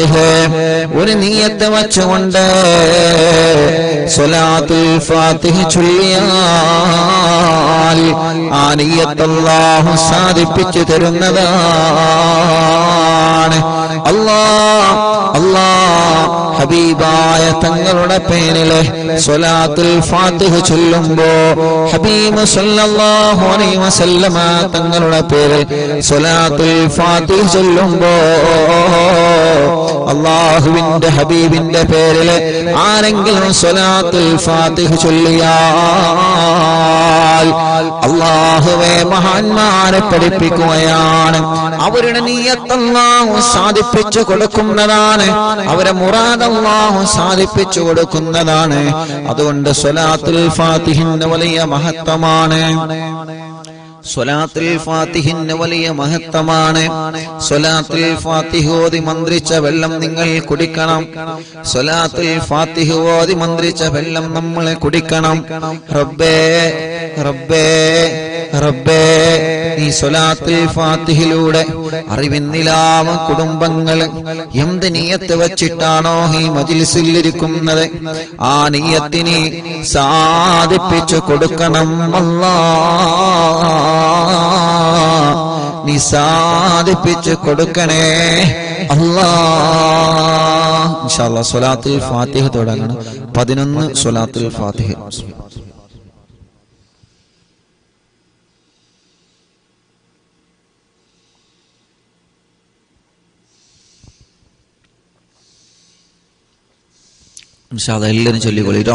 ഫാത്തിഹ് ഒരു നീയത്ത് വച്ചുകൊണ്ട് സ്വലാത്തുൽ ഫാത്തിഹ ചൊല്ലിയാൽ ആ നീയത്ത് അല്ലാഹു സാധിപ്പിച്ചു തരുന്നതാണ്. അല്ലാ ഹബീബായ തങ്ങളുടെ പേരിൽ സ്വലാത്തുൽ ഫാത്തിഹ് ചൊല്ലുമ്പോ ഹബീബ് സല്ലല്ലാഹു അലൈഹി വസല്ലമ തങ്ങളുടെ പേരിൽ സ്വലാത്തുൽ ഫാത്തിഹ് ചൊല്ലുമ്പോ അള്ളാഹുവിന്റെ ഹബീബിന്റെ പേരിൽ ആരെങ്കിലും സ്വലാത്തുൽ ഫാത്തിഹ് ചൊല്ലിയാൽ അള്ളാഹുവെ മഹാന്മാരെ പഠിപ്പിക്കുകയാണ്. അവരുടെ നീയത്തല്ലാഹു സാധിപ്പിച്ചു കൊടുക്കുന്നതാണ്. അവരെ മുറാദ് അല്ലാഹു സാധിപ്പിച്ചു കൊടുക്കുന്നതാണ്. അതുകൊണ്ട് സ്വലാത്തുൽ ഫാത്തിഹിന്റെ വലിയ മഹത്വമാണ്. സ്വലാത്തുൽ ഫാത്തിഹിന് വലിയ മഹത്വമാണ്. സ്വലാത്തുൽ ഫാത്തിഹോതി മന്ത്രിച്ച വെള്ളം നിങ്ങൾ കുടിക്കണം. സ്വലാത്തുൽ ഫാത്തിഹോതി മന്ത്രിച്ച വെള്ളം നമ്മൾ കുടിക്കണം. റബ്ബേ റബ്ബേ റബ്ബേ ഈ സ്വലാത്തുൽ ഫാത്തിഹിലൂടെ അറിവിന്നിലാവ കുടുംബങ്ങൾ. എന്ത് നീയത്ത് വച്ചിട്ടാണോ ഈ മജിൽസിലിരിക്കുന്നത് ആ നീയത്തിനെ സാധിപ്പിച്ചു കൊടുക്കണം. അല്ലാ നീ സാധിപ്പിച്ച് കൊടുക്കണേ. ഇൻഷാല്ലാ സ്വലാത്തുൽ ഫാത്തിഹ തുടങ്ങണം. പതിനൊന്ന് സ്വലാത്തുൽ ഫാത്തിഹ. എല്ലാവരും ചൊല്ലിക്കൊള്ളിട്ടോ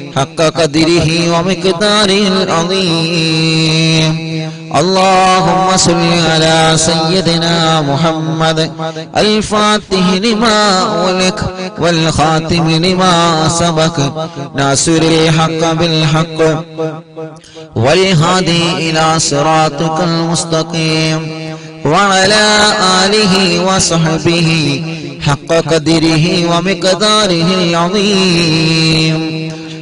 حق قدره ومقداره العظيم. اللهم صل على سيدنا محمد. الفاتح لما أغلق والخاتم لما سبق. ناصر الحق بالحق. والهادي إلى صراطك المستقيم. وعلى آله وصحبه حق قدره ومقداره العظيم.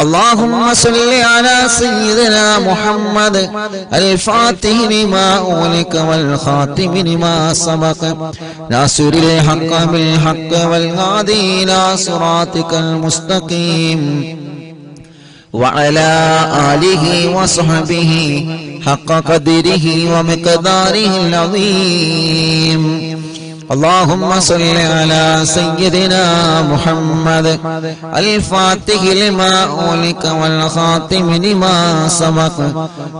اللهم صل على سيدنا محمد الفاتح لما أغلق والخاتم لما سبق. ناصر الحق بالحق والهادي إلى صراطك المستقيم. وعلى آله وصحبه حق قدره ومقداره العظيم. اللهم صل على سيدنا محمد. الفاتح لما أغلق والخاتم لما سبق.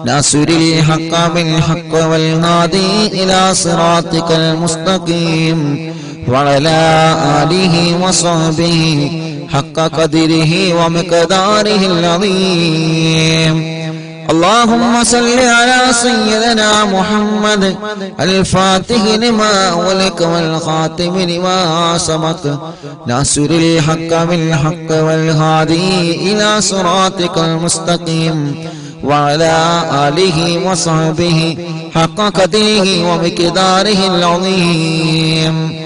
ناصر الحق بالحق والهادي إلى صراطك المستقيم. وعلى آله وصحبه حق قدره ومقداره العظيم. اللهم صل على سيدنا محمد الفاتح لما ولك والخاتم لما سبق. ناصر الحق بالحق والهادي إلى صراطك المستقيم. وعلى آله وصحبه حق قدره ومقداره العظيم.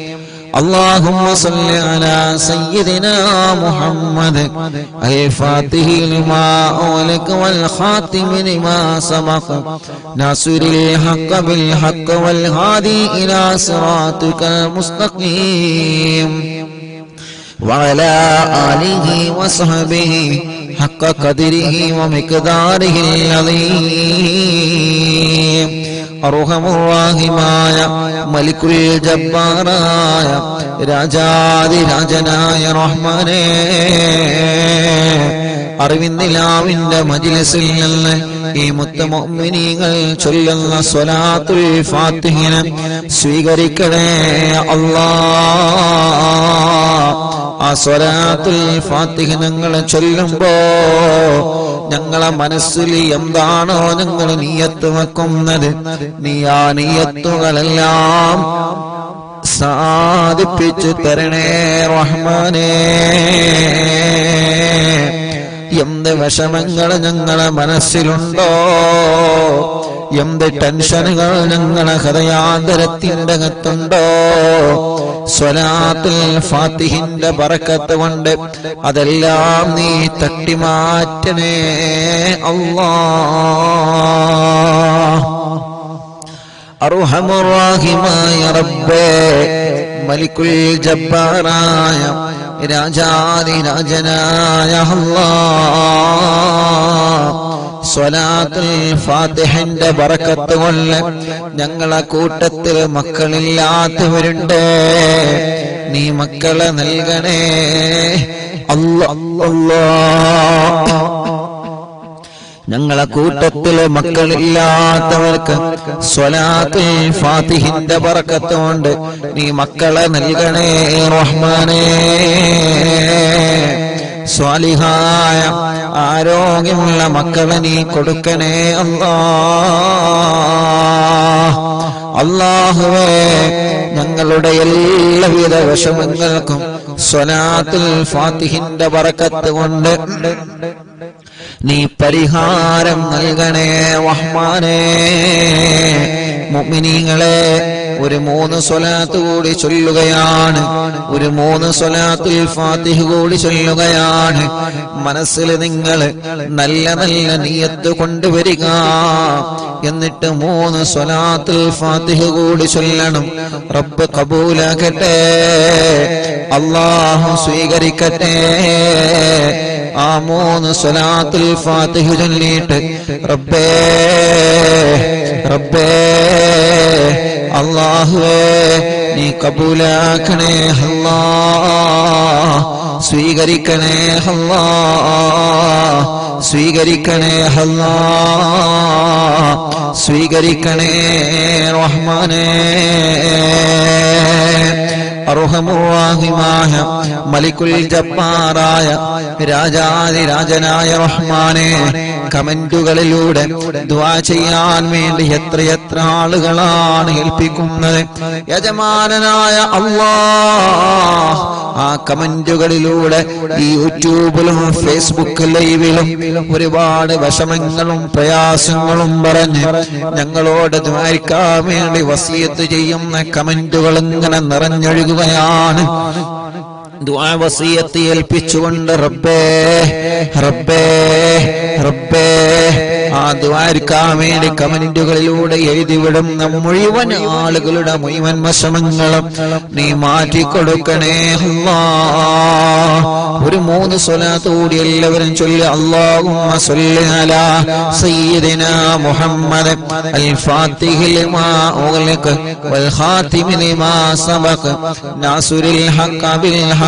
اللهم صل على سيدنا محمد الفاتح لما أولك والخاتم لما سبق ناصر الحق بالحق والهادي إلى صراطك المستقيم وعلى آله وصحبه حق قدره ومقداره العظيم. അർഹമുറാഹിമായ മലിക്കുൽ ജബ്ബാറായ രാജാതിരാജനായ റഹ്മാനേ. അറിവിന്ദിലാവിന്റെ മജിലിസിൽ നിന്ന് ഈ മുത്തമൊമിനികൾ ചൊല്ലുന്ന സ്വലാത്തുൽ ഫാത്തിഹിനെ സ്വീകരിക്കണേ അള്ളാ ആ സ്വലാത്തുൽ ഫാത്തിഹ ഞങ്ങൾ ചൊല്ലുമ്പോ ഞങ്ങളെ മനസ്സിൽ എന്താണോ ഞങ്ങൾ നീയത്ത് വെക്കുന്നത്? നീ ആ നീയത്തുകളെല്ലാം സാധിപ്പിച്ചു തരണേ റഹ്മാനേ. എന്ത് വിഷമങ്ങൾ ഞങ്ങളെ മനസ്സിലുണ്ടോ? എന്ത് ടെൻഷനുകൾ ഞങ്ങളെ ഹൃദയാന്തരത്തിന്റെ അകത്തുണ്ടോ? സ്വലാത്തിൽ ഫാത്തിഹിന്റെ പറക്കത്ത് കൊണ്ട് അതെല്ലാം നീ തട്ടിമാറ്റനേ അള്ളാ. അർഹമുറാഹിമായ റബ്ബേ മലിക്കുൽ ജബ്ബാറായ രാജാതിരാജനായ സ്വലാത്തുൽ ഫാത്തിഹിന്റെ ബറക്കത്ത് കൊണ്ട് ഞങ്ങളെ കൂട്ടത്തിൽ മക്കളില്ലാത്തവരുണ്ട്. നീ മക്കളെ നൽകണേ. അല്ല അല്ലാ ഞങ്ങളെ കൂട്ടത്തിലെ മക്കളില്ലാത്തവർക്ക് സ്വലാത്തുൽ ഫാത്തിഹിന്റെ പറക്കത്തോണ്ട് നീ മക്കളെ നൽകണേ റഹ്മാനേ. സ്വാലിഹായ ആരോഗ്യമുള്ള മക്കളെ നീ കൊടുക്കണേ അല്ലാ. അള്ളാഹുവേ ഞങ്ങളുടെ എല്ലാവിധ വിഷമങ്ങൾക്കും സ്വലാത്തുൽ ഫാത്തിഹിന്റെ പറക്കത്ത് കൊണ്ട് നീ പരിഹാരം നൽകണേ വഹ്മാനേ മുഅ്മിനീങ്ങളെ ഒരു മൂന്ന് സ്വലാത്ത് കൂടി ചൊല്ലുകയാണ്. ഒരു മൂന്ന് സ്വലാത്തുൽ ഫാത്തിഹ് കൂടി ചൊല്ലുകയാണ്. മനസ്സിൽ നിങ്ങൾ നല്ല നല്ല നീയത്ത് കൊണ്ടുവരിക എന്നിട്ട് മൂന്ന് സ്വലാത്തുൽ ഫാത്തിഹ് കൂടി ചൊല്ലണം. റബ്ബ് കബൂലാക്കട്ടെ. അള്ളാഹു സ്വീകരിക്കട്ടെ. ആ മൂന്ന് സ്വലാത്തിൽ ഫാത്തിഹ് ചൊല്ലിയിട്ട് റബ്ബേ റബ്ബേ അള്ളാഹുവേ നീ കബൂലാക്കണേ ഹല്ലാ സ്വീകരിക്കണേ ഹല്ലാ സ്വീകരിക്കണേ ഹല്ലാ സ്വീകരിക്കണേ റഹ്മാനേ. മലിക്കുൽ ജബ്ബാറായ രാജാതിരാജനായ റഹ്മാനെ. കമന്റുകളിലൂടെ ദ്വാ ചെയ്യാൻ വേണ്ടി എത്രയെത്ര ആളുകളാണ് ഏൽപ്പിക്കുന്നത്. യജമാനനായ അള്ളാ ആ കമന്റുകളിലൂടെ ഈ യൂട്യൂബിലും ഫേസ്ബുക്ക് ലൈവിലും ഒരുപാട് വിഷമങ്ങളും പ്രയാസങ്ങളും പറഞ്ഞ് ഞങ്ങളോട് ദ്വാരിക്കാൻ വേണ്ടി വസീയത്ത് ചെയ്യുന്ന കമന്റുകൾ ഇങ്ങനെ നിറഞ്ഞൊഴുകുകയാണ്. ദുആ വസിയത്ത് ഏൽപ്പിച്ചുകൊണ്ട് റബ്ബേ റബ്ബേ റബ്ബേ ആ ദ്വാരിക്കാൻ വേണ്ടി കമന്റുകളിലൂടെ എഴുതിവിടുന്ന മുഴുവൻ ആളുകളുടെ മുഴുവൻ വശമങ്ങളും നീ മാറ്റിക്കൊടുക്കണേ അല്ലാ. ഒരു മൂന്ന് സ്വലാത്തോടി എല്ലാവരും ചൊല്ലി അല്ലാഹുമ്മ സ്വല്ലി അലാ സയ്യിദിനാ മുഹമ്മദ് അൽ ഫാത്തിഹി ലിമാ വൽ ഖാതിമി ലിമാ സബഖ. നാസുരിൽ ബിൽ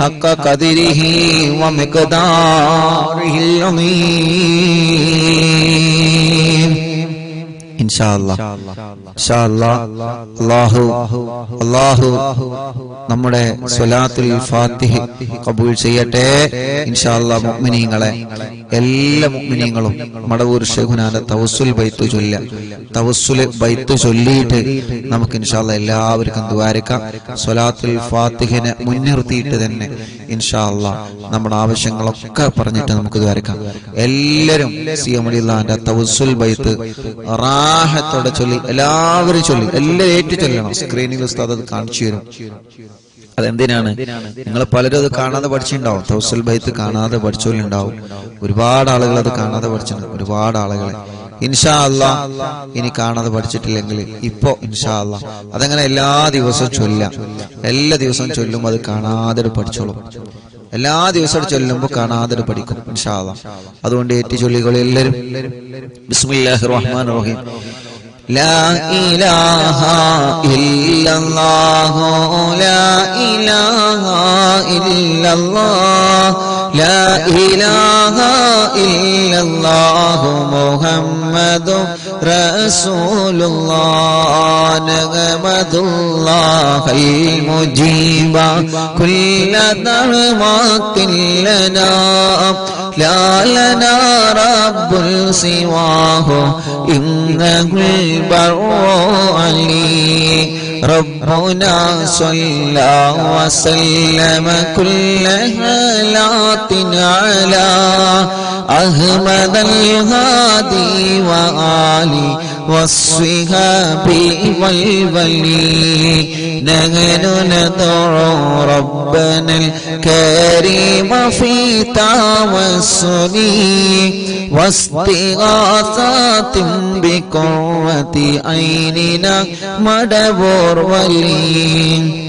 حق قدره ومقداره العظيم ഇൻഷാ അല്ലാ ഇൻഷാ അല്ലാ അല്ലാഹു അല്ലാഹു നമ്മുടെ സ്വലാത്തുൽ ഫാത്തിഹ് കബൂൽ ചെയ്യട്ടെ ഇൻഷാ അല്ലാ മുഅ്മിനീങ്ങളെ എല്ലാ മുഅ്മിനീങ്ങളും മടവൂർ ഷെഖുനാന്റെ തവസുൽ ബൈത്ത് ചൊല്ല തവസുൽ ബൈത്ത് ചൊല്ലിയിട്ട് നമുക്ക് ഇൻഷാ അല്ലാഹ് എല്ലാവർക്കും ദ്വാരക്കാം സ്വലാത്തുൽ ഫാത്തിഹിനെ മുൻനിർത്തിയിട്ട് തന്നെ ഇൻഷാ അല്ലാഹ് നമ്മുടെ ആവശ്യങ്ങളൊക്കെ പറഞ്ഞിട്ട് നമുക്ക് ദ്വാരക്കാം എല്ലാവരും സി എം അലിന്റെ തവസ്സുൽ ബൈത്ത് റാഹത്തോടെ ചൊല്ലി എല്ലാവരും ചൊല്ലി എല്ലാവരും ഏറ്റു ചൊല്ലണം. സ്ക്രീനിൽ ഉസ്താദ് അത് കാണിച്ചു തരും. അതെന്തിനാണ്? നിങ്ങൾ പലരും അത് കാണാതെ പഠിച്ചിട്ടുണ്ടാവും. തൗസൽ ബൈത്ത് കാണാതെ പഠിച്ചവരുണ്ടാവും. ഒരുപാട് ആളുകൾ അത് കാണാതെ പഠിച്ചിട്ടുണ്ട്. ഒരുപാട് ആളുകളെ. ഇൻഷാ അല്ല ഇനി കാണാതെ പഠിച്ചിട്ടില്ലെങ്കിൽ ഇപ്പോ ഇൻഷാ അല്ല. അതങ്ങനെ എല്ലാ ദിവസവും ചൊല്ലാം. എല്ലാ ദിവസവും ചൊല്ലും അത് കാണാതെ പഠിച്ചോളും. എല്ലാ ദിവസവും ചൊല്ലുമ്പോൾ കാണാതെ പഠിക്കും. ഇൻഷാ അല്ല. അതുകൊണ്ട് ഏറ്റി ചൊല്ലികൾ എല്ലാവരും ബിസ്മില്ലാഹി റഹീം ലാ ഇലാഹ ഇല്ലല്ലാഹു. إلا الله. لا إله إلا الله محمد رسول الله نغمد الله المجيب. كل دعوات لنا. لا لنا رب سواه. إنه البر علي ربنا صلى وسلم كل حالات على أحمد الهادي وآلي والصحاب والولي نحن ندعو ربنا الكريم في توسلي واستغاثات بقوة عيننا مدبور ولي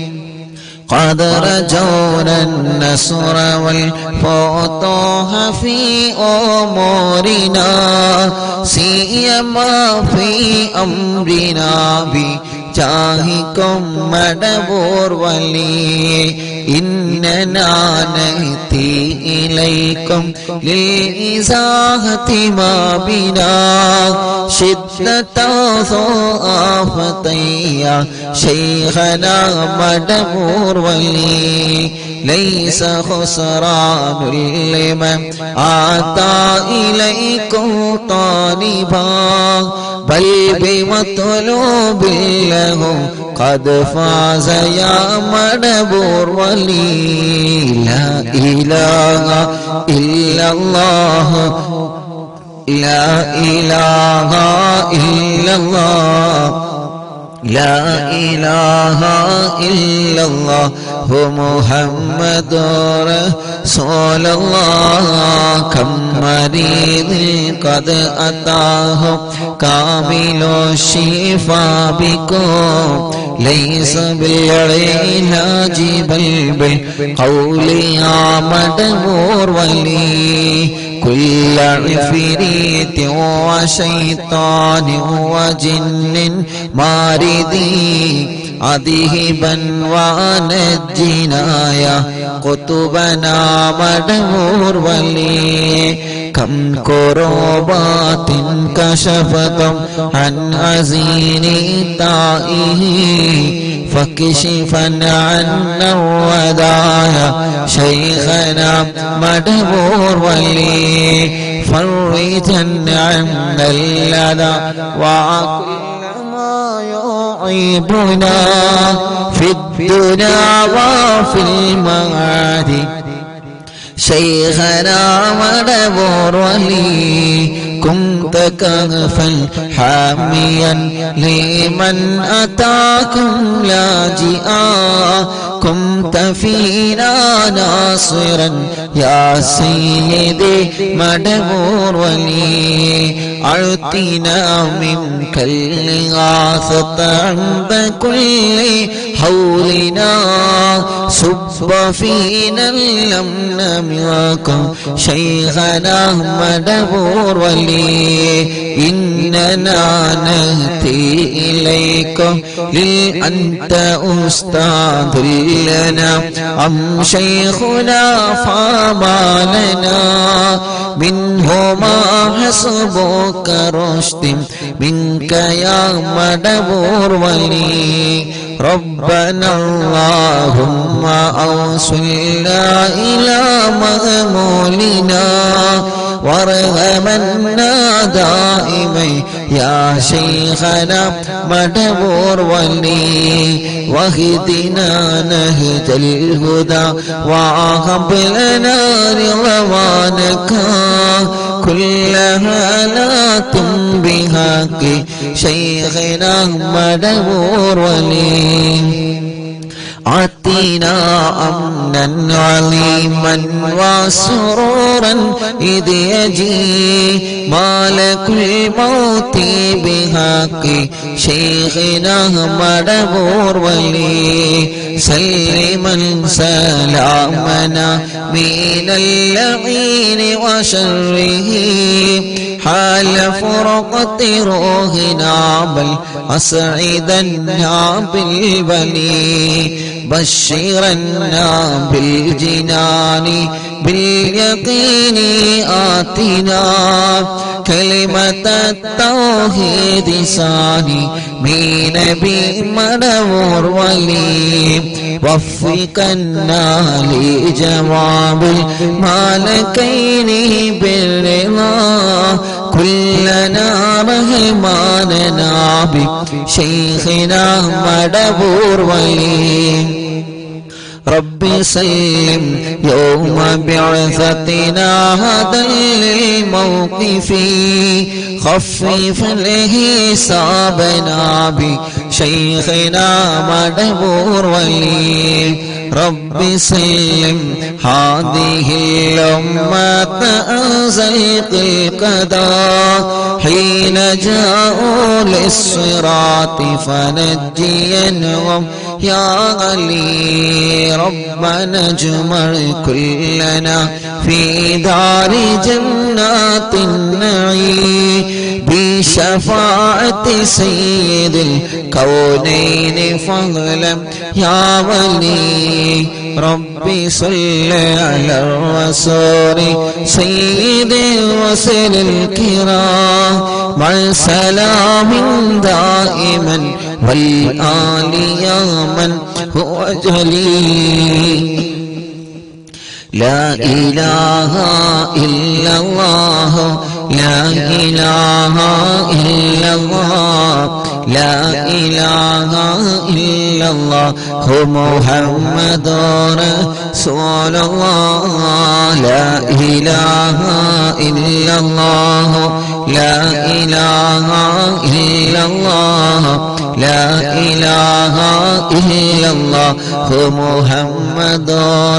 قد رجونا النصر والفتوح في أمورنا سيما في أمرنا بجاهكم مدبور ولي إننا نأتي إليكم للإزاحة ما بنا شدة ضعافة يا شيخنا مدبور ولي ليس خسران لمن آتى إليكم طالبا بل بمطلوب له قد فاز يا مدبور ولي لا إله إلا الله لا إله إلا الله لا الہ الا اللہ محمد رسول اللہ کم مریض قد عطاہ کامل و شفا بکو لیس بالعلا جی بل بالقول آمد مور ولی كل عفريت وشيطان وجن ماردي أذهبا ونجنا يا قطبنا مدهور ولي كم كربات كشفت عن عزين طائه فكشفا عنا الودايا شيخنا مدبور ولي فرجا عنا اللدى وكل ما يعيبنا في الدنيا وفي المعاد شيخنا مدبور ولي كنت كهفا حاميا لمن أتاكم لاجئا كنت فينا ناصرا يا سيدي مدبور ولي أعطنا منك الإغاثة عند كل حولنا صب فينا الأمن منكم شيخنا مدبور ولي إننا نهتي إليكم لأنت أستاذ لنا أم شيخنا فما لنا منهما حسبك رشد منك يا مدبور ولي ربنا اللهم أوصلنا إلى مأمولنا وارغمنا دائما يا شيخنا مدبور ولي واهدنا نهج الهدى. وهب لنا رضوانك كل هالات بهاك شيخنا مدبور ولي. عطينا أمنا عليما وسرورا إذ يجي مالك الموت بحق. شيخنا مدبور ولي سلما سلامنا من اللعين وشره. حال فرقة روحنا بل أسعدنا بالبلي بشرنا بالجنان باليقين آتنا كلمة التوحيد ثاني من نبي منور ولي وفقنا لجواب المالكين بالرضا كلنا رحماننا بشيخنا مدبور ولي رب سلم يوم بعثتنا هذا الموقف خفف الحسابنا بشيخنا مدبور ولي رب سلم هذه الأمة أنزلق القضاء حين جاءوا للصراط فنجينهم يا علي ربنا اجمع كلنا في دار جنات النعيم بشفاعة سيد الكونين فضلا يا ولي ربي صل على الرسول سيد وسل الكرام مع سلام دائما والآل يا من هو جليل لا إله إلا الله لا إله إلا الله لا إله إلا الله. محمد رسول الله لا إله إلا الله. لا إله إلا الله لا إله إلا الله هو محمد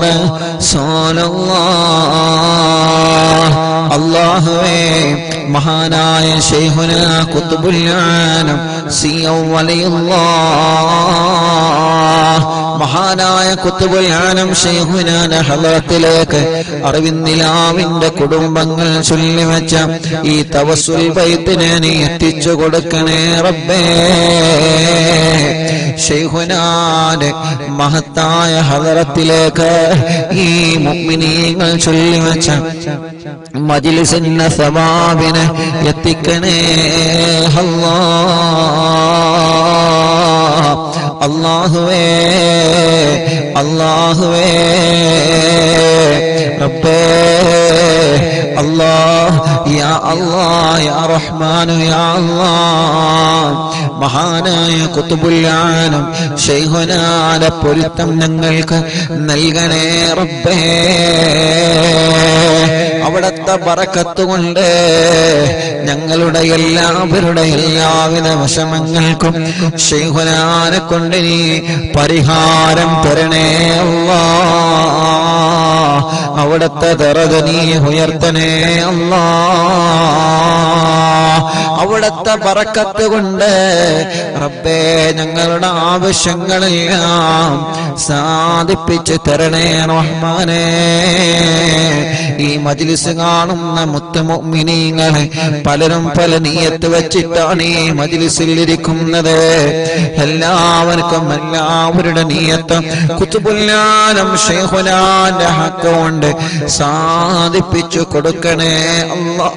رسول الله അള്ളാഹുവേ മഹാനായ ശൈഹുന കുത്തുബുല്ലാനം സിയൗ വലിയുള്ള മഹാനായ കുത്തുബുൽ ആലം ഷെയ്ഖുനാന ഹളത്തിലേക്ക് അറിവിന്ദിലാവിന്റെ കുടുംബങ്ങൾ ചൊല്ലിവെച്ച ഈ തവസുൽ ബൈത്തിനെ നീ എത്തിച്ചു കൊടുക്കണേ റബ്ബേ. ഷെയ്ഖുനാന്റെ മഹത്തായ ഹദറത്തിലേക്ക് ഈ മുഅ്മിനീങ്ങൾ ചൊല്ലിവെച്ച മജിലിസിന്റെ സവാബിനെ എത്തിക്കണേ. അല്ലാ. അല്ലാഹുവേ അള്ളാഹുവേ റബ്ബേ യാ യാ യാ മഹാനായ കുത്തുബുല്ലാനം ശൈഹുനാന പൊരുത്തം ഞങ്ങൾക്ക് നൽകണേ റബ്ബേ. അവിടത്തെ പറക്കത്തുകൊണ്ട് ഞങ്ങളുടെ എല്ലാവരുടെ എല്ലാവിധ വിഷമങ്ങൾക്കും ശൈഹുനാനെ കൊണ്ട് നീ പരിഹാരം തരണേ അവിടത്തെ ദറത് നീ ഉയർത്തണേ അല്ലാ. അവിടത്തെ പറക്കത്ത് കൊണ്ട് റബ്ബേ ഞങ്ങളുടെ ആവശ്യങ്ങളെല്ലാം സാധിപ്പിച്ച് തരണേ റഹ്മാനേ. ഈ മജിലിസ് കാണുന്ന മുത്തുമിനീങ്ങൾ പലരും പല നീയത്ത് വെച്ചിട്ടാണ് ഈ മജിലിസിൽ ഇരിക്കുന്നത്. എല്ലാവർക്കും എല്ലാവരുടെ നീയത്തും കുത്തുപുല്ലാനം ഷേഹുലാന്റെ ഹക്ക് കൊണ്ട് സാധിപ്പിച്ചു കൊടുക്കണേ അല്ലാ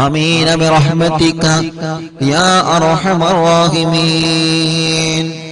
آمين برحمتك يا أرحم الراحمين